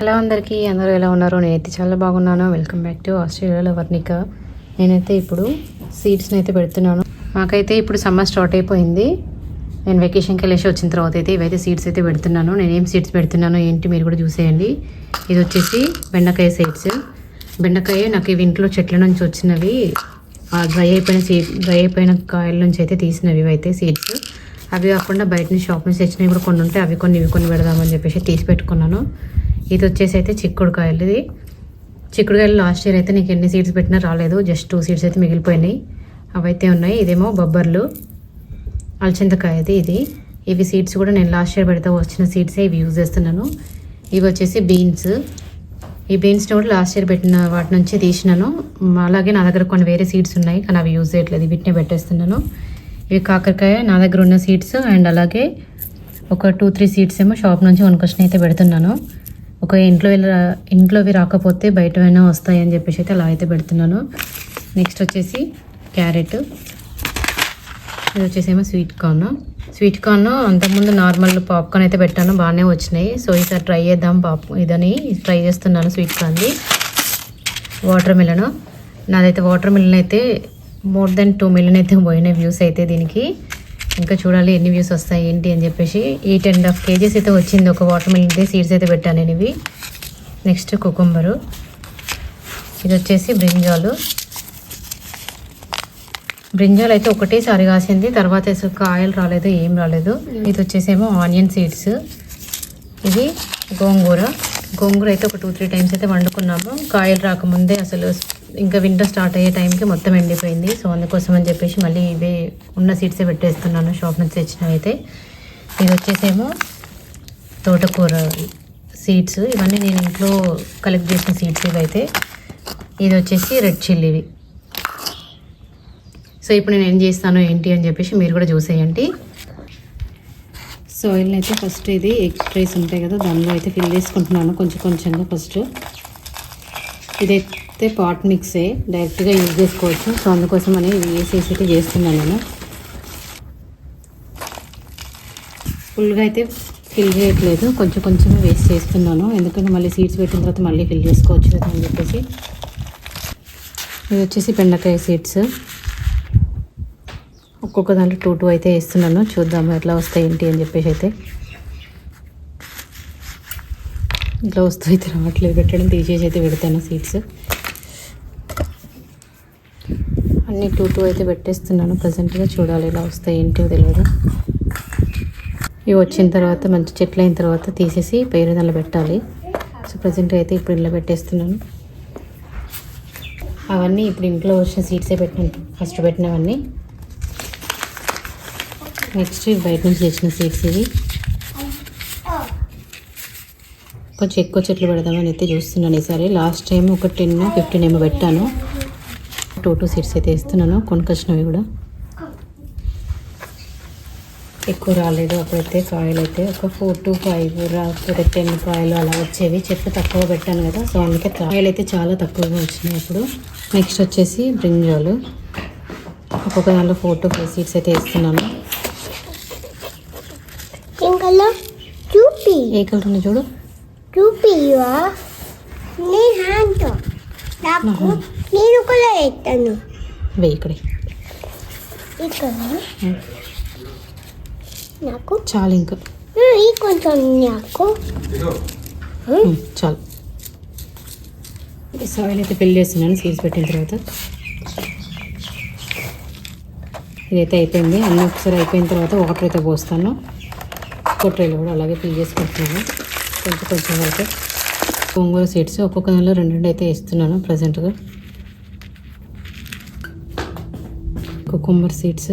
Hello అందరికీ అందరూ ఎలా ఉన్నారు? నేనైతే చాలా బాగున్నాను. వెల్కమ్ బ్యాక్ టు ఆస్ట్రేలియాలో వర్ణిక నేనైతే ఇప్పుడు సీడ్స్ని అయితే పెడుతున్నాను. మాకైతే ఇప్పుడు సమ్మర్ స్టార్ట్ అయిపోయింది. నేను వెకేషన్కి వెళ్ళేసి వచ్చిన తర్వాత అయితే ఇవైతే సీడ్స్ అయితే పెడుతున్నాను. నేను ఏం సీడ్స్ పెడుతున్నాను ఏంటి మీరు కూడా చూసేయండి. ఇది వచ్చేసి బెండకాయ సీడ్స్ బెండకాయ నాకు ఇవి ఇంట్లో చెట్ల నుంచి వచ్చినవి. డ్రై అయిపోయిన సీ డ్రై అయిపోయిన కాయల నుంచి అయితే తీసినవి ఇవైతే సీడ్స్ అవి కాకుండా బయట నుంచి షాప్ నుంచి తెచ్చినవి కూడా కొన్ని ఉంటే అవి కొన్ని ఇవి కొన్ని పెడదామని చెప్పేసి తీసి పెట్టుకున్నాను. ఇది వచ్చేసి అయితే చిక్కుడుకాయలు. ఇది చిక్కుడుకాయలు లాస్ట్ ఇయర్ అయితే నీకు ఎన్ని సీడ్స్ పెట్టినా రాలేదు. జస్ట్ టూ సీడ్స్ అయితే మిగిలిపోయినాయి. అవైతే ఉన్నాయి. ఇదేమో బొబ్బర్లు అలచింతకాయది ఇది. ఇవి సీడ్స్ కూడా నేను లాస్ట్ ఇయర్ పెడితే వచ్చిన సీడ్సే ఇవి యూజ్ చేస్తున్నాను. ఇవి వచ్చేసి బీన్స్ ఈ బీన్స్ కూడా లాస్ట్ ఇయర్ పెట్టిన వాటి నుంచి తీసినాను. అలాగే నా దగ్గర కొన్ని వేరే సీడ్స్ ఉన్నాయి. కానీ అవి యూజ్ చేయట్లేదు. వీటిని పెట్టేస్తున్నాను. ఇవి కాకరకాయ నా దగ్గర ఉన్న సీడ్స్ అండ్ అలాగే ఒక టూ త్రీ సీడ్స్ ఏమో షాప్ నుంచి కొనుక్కొచ్చిన అయితే పెడుతున్నాను. ఒక ఇంట్లో ఇంట్లో ఇంట్లోవి రాకపోతే బయటవైనా వస్తాయి అని చెప్పేసి అయితే అలా అయితే పెడుతున్నాను. నెక్స్ట్ వచ్చేసి క్యారెట్. ఇది వచ్చేసేమో స్వీట్ కార్న్ స్వీట్ కార్న్ అంతకుముందు నార్మల్ పాప్కార్న్ అయితే పెట్టాను బాగానే వచ్చినాయి. సో ఈసారి ట్రై చేద్దాం పాప్ ఇదని ట్రై చేస్తున్నాను స్వీట్ కార్న్ది వాటర్ మిలను నాదైతే వాటర్ మిలన్ అయితే మోర్ దెన్ టూ మిలియన్ అయితే పోయినాయి వ్యూస్ అయితే దీనికి. ఇంకా చూడాలి ఎన్ని వ్యూస్ వస్తాయి ఏంటి అని చెప్పేసి. ఎయిట్ అండ్ హాఫ్ కేజీస్ అయితే వచ్చింది. ఒక వాటర్ మిల్క్ అయితే సీడ్స్ అయితే పెట్టాను నేను ఇవి నెక్స్ట్ కుకుంబరు ఇది వచ్చేసి బ్రింజాలు బ్రింజాలు అయితే ఒకటేసారి కాసింది. తర్వాత కాయలు రాలేదు ఏం రాలేదు. ఇది వచ్చేసేమో ఆనియన్ సీడ్స్ ఇది గోంగూర. గోంగూర అయితే ఒక టూ త్రీ టైమ్స్ అయితే వండుకున్నాము. కాయలు రాకముందే అసలు ఇంకా వింటర్ స్టార్ట్ అయ్యే టైంకి మొత్తం ఎండిపోయింది. సో అందుకోసం అని చెప్పేసి మళ్ళీ ఇవే ఉన్న సీడ్సే పెట్టేస్తున్నాను. షాప్ నుంచి తెచ్చినవి అయితే ఇది వచ్చేసేమో తోటకూర సీడ్స్ ఇవన్నీ నేను ఇంట్లో కలెక్ట్ చేసిన సీడ్స్ ఇవైతే. ఇది వచ్చేసి రెడ్ చిల్లీవి సో ఇప్పుడు నేను ఏం చేస్తాను ఏంటి అని చెప్పేసి మీరు కూడా చూసేయండి. సోయిల్ని అయితే ఫస్ట్ ఇది ఎగ్ ట్రేస్ ఉంటాయి కదా దానిలో అయితే ఫిల్ చేసుకుంటున్నాను కొంచెం కొంచెంగా ఫస్ట్ ఇది అయితే పాట్ మిక్సే డైరెక్ట్గా యూజ్ చేసుకోవచ్చు. సో అందుకోసం అని వేసేసి అయితే చేస్తున్నాను నేను. ఫుల్గా అయితే ఫిల్ చేయట్లేదు. కొంచెం కొంచెం వేస్ట్ చేస్తున్నాను. ఎందుకంటే మళ్ళీ సీడ్స్ పెట్టిన తర్వాత మళ్ళీ ఫిల్ చేసుకోవచ్చు కదా అని చెప్పేసి. ఇది వచ్చేసి బెండకాయ సీడ్స్. ఒక్కొక్క దాంట్లో టూ టూ అయితే వేస్తున్నాను. చూద్దాము ఎట్లా వస్తాయి ఏంటి అని చెప్పేసి అయితే. ఇట్లా వస్తూ అయితే రావట్లేదు. పెట్టడం తీసేసి అయితే పెడతాను సీడ్స్. అన్ని టూ టూ అయితే పెట్టేస్తున్నాను. ప్రజెంట్గా చూడాలి ఇలా వస్తాయి ఏంటో తెలియదు ఇవి వచ్చిన తర్వాత మంచి చెట్లు అయిన తర్వాత తీసేసి పేరు దానిలో పెట్టాలి. సో ప్రజెంట్గా అయితే ఇప్పుడు ఇంట్లో పెట్టేస్తున్నాను. అవన్నీ ఇప్పుడు ఇంట్లో వచ్చిన సీడ్సే పెట్టినాను ఫస్ట్ పెట్టినవన్నీ. నెక్స్ట్ బయట నుంచి తెచ్చిన సీడ్స్ ఇవి. కొంచెం ఎక్కువ చెట్లు పెడదామని అయితే చూస్తున్నాను ఈసారి. లాస్ట్ టైం ఒక టెన్ ఫిఫ్టీన్ ఏమో పెట్టాను. టూ టూ సీడ్స్ అయితే వేస్తున్నాను కొనుకొచ్చినవి కూడా. ఎక్కువ రాలేదు. అప్పుడైతే కాయలు అయితే ఒక ఫోర్ టు ఫైవ్ రాకపోతే టెన్ కాయలు అలా వచ్చేవి. చెట్లు తక్కువ పెట్టాను కదా సో అందుకే కాయలు అయితే చాలా తక్కువగా వచ్చినాయి ఇప్పుడు. నెక్స్ట్ వచ్చేసి బ్రింజాలు. ఒక్కొక్క దాంట్లో ఫోర్ టు ఫైవ్ సీడ్స్ అయితే వేస్తున్నాను ఏ కలర్? ఉంది చూడు. నేను కూడా ఎత్తాను వెయ్యి ఇక్కడే ఇక్కడ నాకు చాలు ఇంకా కొంచెం నాకు చాలు సాయిల్ అయితే ఫిల్ చేస్తున్నాను సీడ్స్ పెట్టిన తర్వాత ఇదైతే అయిపోయింది అన్నీ ఒకసారి అయిపోయిన తర్వాత వాటర్ అయితే పోస్తాను కొట్రేలు కూడా అలాగే ఫిల్ చేసుకుంటున్నాను కొంచెం కొంచెం వరకు గోంగూర సీడ్స్ ఒక్కొక్క దానిలో రెండు రెండు అయితే వేస్తున్నాను ప్రజెంట్గా కుకుంబర్ సీడ్స్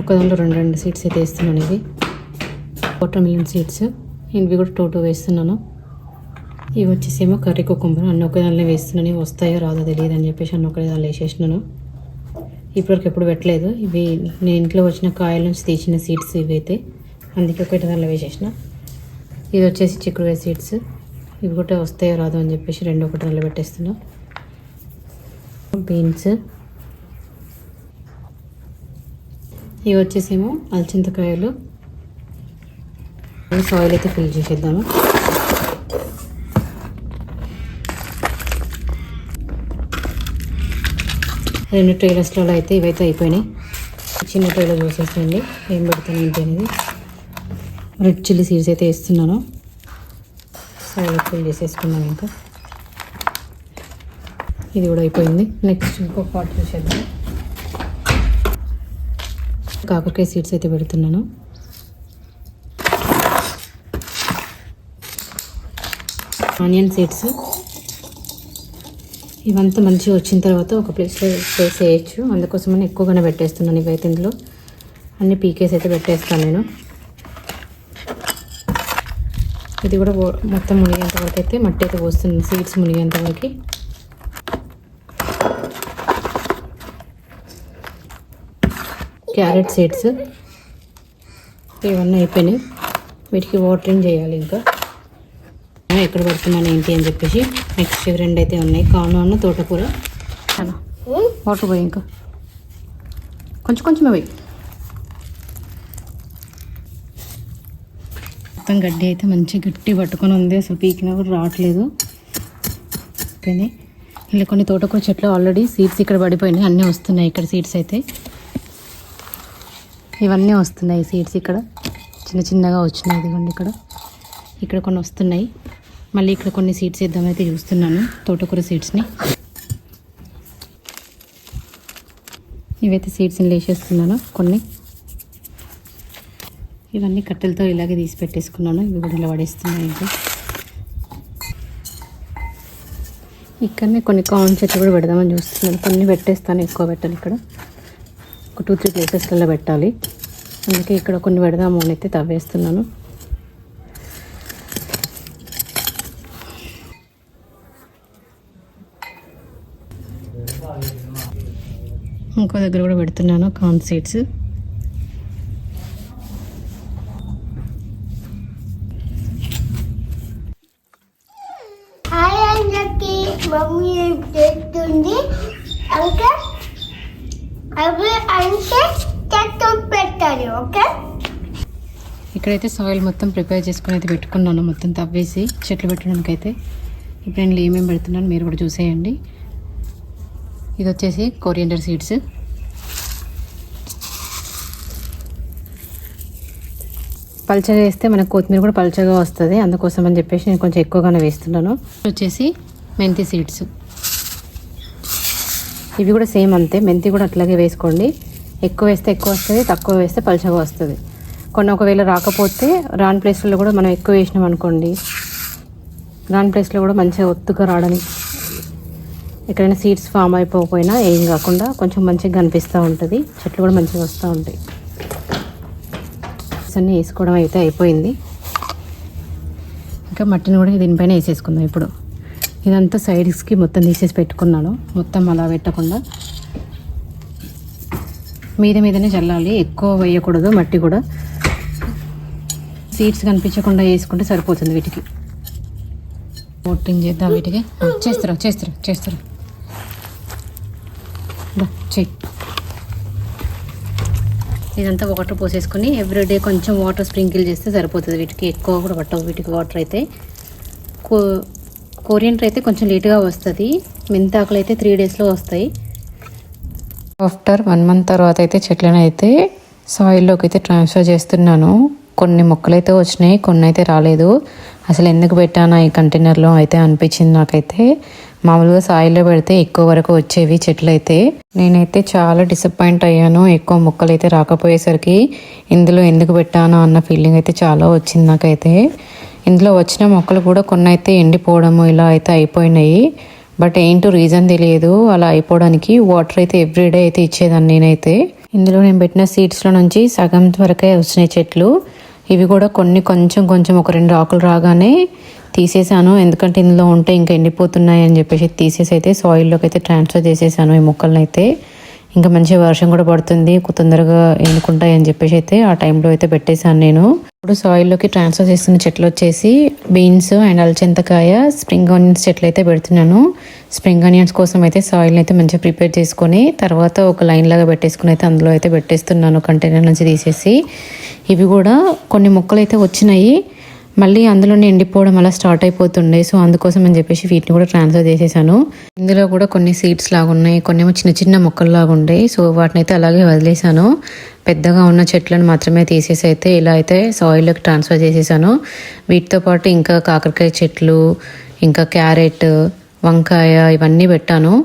ఒక దాంట్లో రెండు రెండు సీడ్స్ అయితే వేస్తున్నాను ఇవి. వాటర్ మిలన్ సీడ్స్ ఇవి కూడా టూ టూ వేస్తున్నాను. ఇవి వచ్చేసేమో కర్రీ కుకుంబర్ అన్ని ఒక దానిలో వేస్తున్నాను. ఇవి వస్తాయో రాదో తెలియదు అని చెప్పేసి అన్న ఒకటి దానిలో వేసేసినాను. ఇప్పటివరకు ఎప్పుడు పెట్టలేదు. ఇవి నేను ఇంట్లో వచ్చిన కాయల నుంచి తీసిన సీడ్స్ ఇవి అయితే అందుకే ఒకటి దానిలో వేసేసిన. ఇది వచ్చేసి చిక్కుడుకాయ సీడ్స్ ఇవి కూడా వస్తాయో రాదో అని చెప్పేసి రెండు ఒకటి దానిలో పెట్టేస్తున్నాను బీన్స్ ఇవి వచ్చేసేమో అలచింతకాయలు. సాయిల్ అయితే ఫిల్ చేసేద్దాము. రెండు ట్రైలర్స్లో అయితే ఇవైతే అయిపోయినాయి. చిన్న ట్రైలర్ చూసేసేయండి ఏం పెడతాను ఏంటి అనేది. రెడ్ చిల్లీ సీడ్స్ అయితే వేస్తున్నాను. సాయిల్ ఫిల్ చేసేసుకున్నాను ఇంకా. ఇది కూడా అయిపోయింది. నెక్స్ట్ ఇంకో పాట్ చూసేద్దాం. కాకరకాయ సీడ్స్ అయితే పెడుతున్నాను. ఆనియన్ సీడ్స్ ఇవంతా మంచిగా వచ్చిన తర్వాత ఒక ప్లేస్లో ప్లేస్ వేయచ్చు. అందుకోసమని ఎక్కువగానే పెట్టేస్తున్నాను ఇవైతే ఇందులో. అన్ని పీకేస్ అయితే పెట్టేస్తాను నేను. ఇది కూడా మొత్తం మునిగేంత వరకు అయితే మట్టి అయితే పోస్తుంది. సీడ్స్ మునిగేంత వరకు. Carrot seeds. ఇవన్నీ అయిపోయినాయి. వీటికి వాటరింగ్ చేయాలి ఇంకా. ఎక్కడ పడుతున్నాను ఏంటి అని చెప్పేసి నెక్స్ట్ రెండు అయితే ఉన్నాయి. కాను అన్న తోటకూర. వాటర్ పోయి ఇంకా. కొంచెం కొంచెమే పోయి. మొత్తం గడ్డి అయితే మంచి గట్టి పట్టుకొని ఉంది. అసలు పీకినా కూడా రావట్లేదు. అయిపోయింది ఇలా కొన్ని తోటకూర చెట్లు ఆల్రెడీ సీడ్స్ ఇక్కడ పడిపోయినాయి. అన్నీ వస్తున్నాయి. ఇక్కడ సీడ్స్ అయితే. ఇవన్నీ వస్తున్నాయి సీడ్స్ ఇక్కడ. చిన్న చిన్నగా వచ్చినాయి ఇదిగోండి ఇక్కడ. ఇక్కడ కొన్ని వస్తున్నాయి. మళ్ళీ ఇక్కడ కొన్ని సీడ్స్ ఇద్దామైతే చూస్తున్నాను తోటకూర సీడ్స్ని ఇవైతే సీడ్స్ని లేచేస్తున్నాను కొన్ని. ఇవన్నీ కట్టెలతో ఇలాగే తీసి పెట్టేసుకున్నాను. ఇవి కూడా ఇలా పడేస్తున్నాను ఇంకా. ఇక్కడనే కొన్ని కాన్ చెట్లు కూడా పెడదామని చూస్తున్నాను. కొన్ని పెట్టేస్తాను ఎక్కువ పెట్టాలి ఇక్కడ. ఒక టూ త్రీ ప్లేసెస్లలో పెట్టాలి. అందుకే ఇక్కడ కొన్ని పెడదాము అని అయితే తవ్వేస్తున్నాను. ఇంకో దగ్గర కూడా పెడుతున్నాను కార్న్ సీడ్స్ మమ్మీ ఏం చేస్తుంది అంటే అవి అంటే పెట్టాలి ఓకే ఇక్కడైతే సాయిల్ మొత్తం ప్రిపేర్ చేసుకుని అయితే పెట్టుకున్నాను. మొత్తం తవ్వేసి చెట్లు పెట్టడానికి అయితే ఇప్పుడు నేను ఏమేమి పెడుతున్నాను మీరు కూడా చూసేయండి. ఇది వచ్చేసి కొరియండర్ సీడ్స్ పల్చగా వేస్తే మనకు కొత్తిమీర కూడా పల్చగా వస్తుంది. అందుకోసం అని చెప్పేసి నేను కొంచెం ఎక్కువగానే వేస్తున్నాను. వచ్చేసి మెంతి సీడ్స్ ఇవి కూడా సేమ్ అంతే. మెంతి కూడా అట్లాగే వేసుకోండి. ఎక్కువ వేస్తే ఎక్కువ వస్తుంది తక్కువ వేస్తే పలుచగా వస్తుంది. కొన్ని ఒకవేళ రాకపోతే రాని ప్లేస్లో కూడా మనం ఎక్కువ వేసినాం అనుకోండి. రాని ప్లేస్లో కూడా మంచిగా ఒత్తుగా రావడానికి ఎక్కడైనా సీడ్స్ ఫామ్ అయిపోకపోయినా ఏం కాకుండా కొంచెం మంచిగా కనిపిస్తూ ఉంటుంది. చెట్లు కూడా మంచిగా వస్తూ ఉంటాయి. అన్నీ వేసుకోవడం అయితే అయిపోయింది. ఇంకా మట్టిని కూడా దీనిపైన వేసేసుకుందాం ఇప్పుడు. ఇదంతా సైడ్స్కి మొత్తం తీసేసి పెట్టుకున్నాను. మొత్తం అలా పెట్టకుండా. మీద మీదనే చల్లాలి. ఎక్కువ వేయకూడదు మట్టి కూడా. సీడ్స్ కనిపించకుండా వేసుకుంటే సరిపోతుంది వీటికి. ఓటింగ్ చేద్దాం వీటికి. చేస్తారు చేస్తారా చేస్తారా చేస్తారా చెయ్యి ఇదంతా వాటర్ పోసేసుకొని ఎవ్రీడే కొంచెం వాటర్ స్ప్రింకిల్ చేస్తే సరిపోతుంది వీటికి. ఎక్కువ కూడా పట్టవు వీటికి వాటర్ అయితే. కోరియంటర్ అయితే కొంచెం లేట్గా వస్తుంది. మెంతాకులు అయితే త్రీ డేస్లో వస్తాయి. ఆఫ్టర్ వన్ మంత్ తర్వాత అయితే చెట్లను అయితే సాయిల్లోకి అయితే ట్రాన్స్ఫర్ చేస్తున్నాను. కొన్ని మొక్కలు అయితే వచ్చినాయి కొన్ని అయితే రాలేదు. అసలు ఎందుకు పెట్టానా ఈ కంటైనర్లో అయితే అనిపించింది నాకైతే. మామూలుగా సాయిల్లో పెడితే ఎక్కువ వరకు వచ్చేవి చెట్లు అయితే నేనైతే చాలా డిసప్పాయింట్ అయ్యాను. ఎక్కువ మొక్కలు అయితే రాకపోయేసరికి ఇందులో ఎందుకు పెట్టానా అన్న ఫీలింగ్ అయితే చాలా వచ్చింది నాకైతే. ఇందులో వచ్చిన మొక్కలు కూడా కొన్ని అయితే ఎండిపోవడము ఇలా అయితే అయిపోయినాయి. బట్ ఏంటో రీజన్ తెలియదు. అలా అయిపోవడానికి వాటర్ అయితే ఎవ్రీడే అయితే ఇచ్చేదాన్ని నేనైతే. ఇందులో నేను పెట్టిన సీడ్స్లో నుంచి సగం వరకే వచ్చినాయి చెట్లు. ఇవి కూడా కొన్ని కొంచెం కొంచెం ఒక రెండు ఆకులు రాగానే తీసేసాను. ఎందుకంటే ఇందులో ఉంటే ఇంకా ఎండిపోతున్నాయి అని చెప్పేసి తీసేసి అయితే సాయిల్లోకి అయితే ట్రాన్స్ఫర్ చేసేసాను ఈ మొక్కలను అయితే. ఇంకా మంచి వర్షం కూడా పడుతుంది తొందరగా ఎన్నుకుంటాయి అని చెప్పేసి అయితే ఆ టైంలో అయితే పెట్టేశాను నేను. ఇప్పుడు సాయిల్లోకి ట్రాన్స్ఫర్ చేస్తున్న చెట్లు వచ్చేసి బీన్స్ అండ్ అలచింతకాయ స్ప్రింగ్ ఆనియన్స్ చెట్లు అయితే పెడుతున్నాను. స్ప్రింగ్ ఆనియన్స్ కోసం అయితే సాయిల్ని అయితే మంచిగా ప్రిపేర్ చేసుకొని తర్వాత ఒక లైన్ లాగా పెట్టేసుకుని అయితే అందులో అయితే పెట్టేస్తున్నాను కంటైనర్ నుంచి తీసేసి. ఇవి కూడా కొన్ని మొక్కలు అయితే వచ్చినాయి. మళ్ళీ అందులోనే ఎండిపోవడం అలా స్టార్ట్ అయిపోతుండే. సో అందుకోసం అని చెప్పేసి వీటిని కూడా ట్రాన్స్ఫర్ చేసేసాను. ఇందులో కూడా కొన్ని సీడ్స్ లాగా ఉన్నాయి. కొన్ని ఏమో చిన్న చిన్న మొక్కలు లాగా సో వాటిని అయితే అలాగే వదిలేసాను. పెద్దగా ఉన్న చెట్లను మాత్రమే తీసేసి అయితే ఇలా అయితే సాయిల్లోకి ట్రాన్స్ఫర్ చేసేసాను. వీటితో పాటు ఇంకా కాకరకాయ చెట్లు ఇంకా క్యారెట్ వంకాయ ఇవన్నీ పెట్టాను.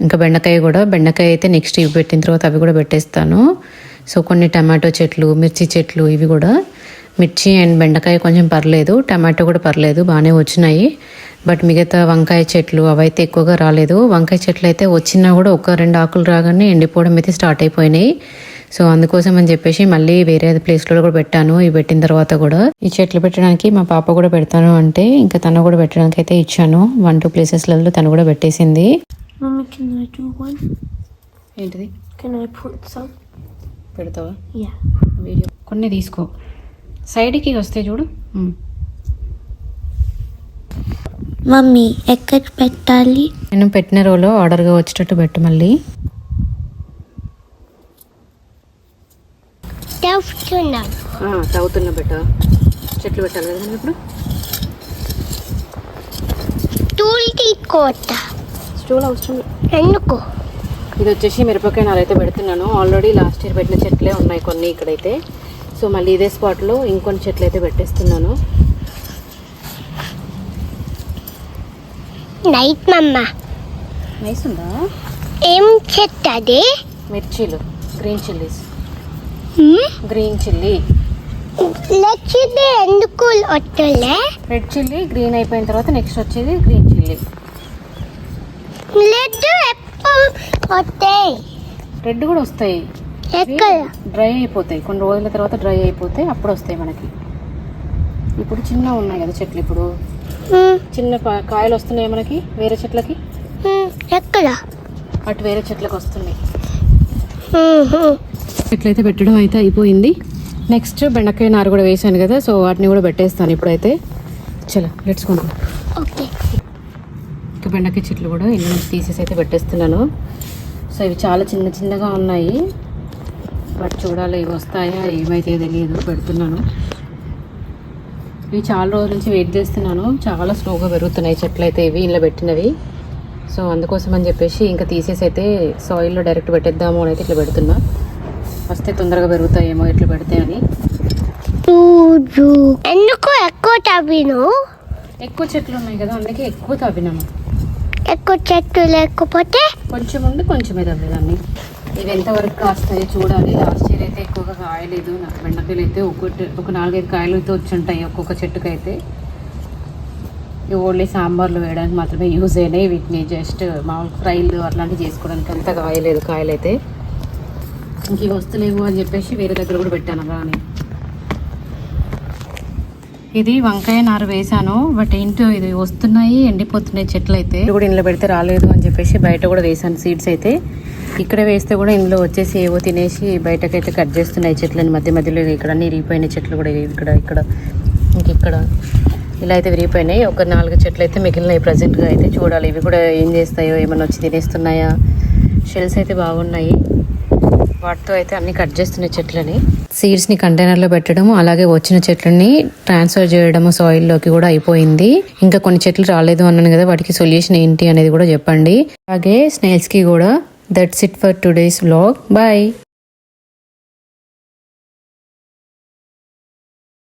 ఇంకా బెండకాయ కూడా. బెండకాయ అయితే నెక్స్ట్ ఇవి పెట్టిన తర్వాత అవి కూడా పెట్టేస్తాను. సో కొన్ని టమాటో చెట్లు మిర్చి చెట్లు ఇవి కూడా. మిర్చి అండ్ బెండకాయ కొంచెం పర్లేదు టమాటో కూడా పర్లేదు బాగానే వచ్చినాయి. బట్ మిగతా వంకాయ చెట్లు అవైతే ఎక్కువగా రాలేదు. వంకాయ చెట్లు అయితే వచ్చినా కూడా ఒక రెండు ఆకులు రాగానే ఎండిపోవడం అయితే స్టార్ట్ అయిపోయినాయి. సో అందుకోసం అని చెప్పేసి మళ్ళీ వేరే ప్లేస్లో కూడా పెట్టాను. ఇవి పెట్టిన తర్వాత కూడా ఈ చెట్లు పెట్టడానికి మా పాప కూడా పెడతాను అంటే ఇంకా తను కూడా పెట్టడానికి అయితే ఇచ్చాను. వన్ టూ ప్లేసెస్లలో తను కూడా పెట్టేసింది? ఏంటిది? పెడతావా. వీడియో. కొన్ని తీసుకో. సైడ్కి వస్తే చూడు. మమ్మీ ఎక్కడ పెట్టాలి? నేను పెట్టిన రోలో ఆర్డర్గా వచ్చేటట్టు పెట్టు మళ్ళీ. చదువుతున్నా బెట్ట చెట్లు పెట్టాలి కదా ఇప్పుడు. టూల్ తీసుకోవచ్చా? స్టూల్ అవసరం ఎందుకు? ఇది వచ్చేసి మిరపకాయ నారైతే పెడుతున్నాను. ఆల్రెడీ లాస్ట్ ఇయర్ పెట్టిన చెట్లే ఉన్నాయి కొన్ని ఇక్కడైతే. సో మళ్ళీ ఇదే స్పాట్లో ఇంకొన్ని చెట్లు అయితే పెట్టేస్తున్నాను. నైట్ మమ్మ నైస్ ఉందా? ఏం చెత్తది మిర్చీలు గ్రీన్ చిల్లీస్ గ్రీన్ చిల్లీ లచ్చిది ఎందుకు వస్తలే రెడ్ చిల్లీ గ్రీన్ అయిపోయిన తర్వాత నెక్స్ట్ వచ్చేది గ్రీన్ చిల్లీ లడ్డు ఎప్పుడు వస్తాయి రెడ్ కూడా వస్తాయి. డ్రై అయిపోతాయి. కొన్ని రోజుల తర్వాత డ్రై అయిపోతే అప్పుడు వస్తాయి మనకి. ఇప్పుడు చిన్న ఉన్నాయి కదా చెట్లు ఇప్పుడు. చిన్న కాయలు వస్తున్నాయి మనకి? వేరే చెట్లకి. ఎక్కడ? అటు వేరే చెట్లకు వస్తున్నాయి. చెట్లయితే పెట్టడం అయితే అయిపోయింది. నెక్స్ట్ బెండకాయ నారు కూడా వేసాను కదా సో వాటిని కూడా పెట్టేస్తాను ఇప్పుడైతే. చలో లెట్స్ కొనుక్కో ఓకే. ఇంకా బెండకాయ చెట్లు కూడా ఇల్లు నుంచి తీసేసి అయితే పెట్టేస్తున్నాను. సో ఇవి చాలా చిన్న చిన్నగా ఉన్నాయి. బట్ చూడాలి ఇవి వస్తాయా ఏమైతే తెలియదు పెడుతున్నాను. ఇవి చాలా రోజుల నుంచి వెయిట్ చేస్తున్నాను. చాలా స్లోగా పెరుగుతున్నాయి చెట్లు అయితే ఇవి ఇలా పెట్టినవి. సో అందుకోసం అని చెప్పేసి ఇంకా తీసేసి అయితే సాయిల్లో డైరెక్ట్ పెట్టేద్దాము అని అయితే ఇట్లా పెడుతున్నా. వస్తే తొందరగా పెరుగుతాయేమో ఇట్లా పెడితే అని. ఎందుకు ఎక్కువ తవ్విను? ఎక్కువ చెట్లు ఉన్నాయి కదా అందుకే ఎక్కువ తవ్వినాను. ఎక్కువ చెట్టు లేకపోతే? కొంచెం ఉండి కొంచెమే తవ్వేదాన్ని. ఇవి ఎంతవరకు కాస్తాయో చూడాలి. లాస్ట్ ఇయర్ అయితే ఎక్కువగా కాయలేదు. నాకు బెండకాయలు అయితే ఒక్కొక్కటి ఒక నాలుగైదు కాయలు అయితే వచ్చి ఉంటాయి ఒక్కొక్క చెట్టుకైతే. ఇవి ఓన్లీ సాంబార్లు వేయడానికి మాత్రమే యూజ్ అయినాయి. వీటిని జస్ట్ మామూలు ఫ్రైలు అట్లాంటివి చేసుకోవడానికి అంత కాయలేదు కాయలు అయితే ఇంక ఇవి వస్తలేవు అని చెప్పేసి వేరే దగ్గర కూడా పెట్టాను కానీ ఇది వంకాయ నారు వేసాను. బట్ ఏంటో ఇది వస్తున్నాయి ఎండిపోతున్నాయి చెట్లు అయితే కూడా ఇంట్లో పెడితే రాలేదు అని చెప్పేసి బయట కూడా వేసాను సీడ్స్ అయితే. ఇక్కడ వేస్తే కూడా ఇందులో వచ్చేసి ఏవో తినేసి బయటకైతే కట్ చేస్తున్నాయి చెట్లని. మధ్య మధ్యలో ఇక్కడ అన్ని విరిగిపోయిన చెట్లు కూడా ఇవి ఇక్కడ ఇక్కడ ఇంక ఇక్కడ. ఇలా అయితే విరిగిపోయినాయి. ఒక నాలుగు చెట్లు అయితే మిగిలినాయి ప్రజెంట్గా అయితే చూడాలి. ఇవి కూడా ఏం చేస్తాయో ఏమైనా వచ్చి తినేస్తున్నాయా? షెల్స్ అయితే బాగున్నాయి. వాటితో అయితే అన్ని కట్ చేస్తున్నాయి చెట్లని. సీడ్స్ని కంటైనర్లో పెట్టడము పెట్టడం అలాగే వచ్చిన చెట్లని ట్రాన్స్ఫర్ చేయడం సాయిల్లోకి కూడా అయిపోయింది. ఇంకా కొన్ని చెట్లు రాలేదు అన్నాను కదా వాటికి సొల్యూషన్ ఏంటి అనేది కూడా చెప్పండి. అలాగే స్నేల్స్కి కూడా That's it for today's vlog. Bye.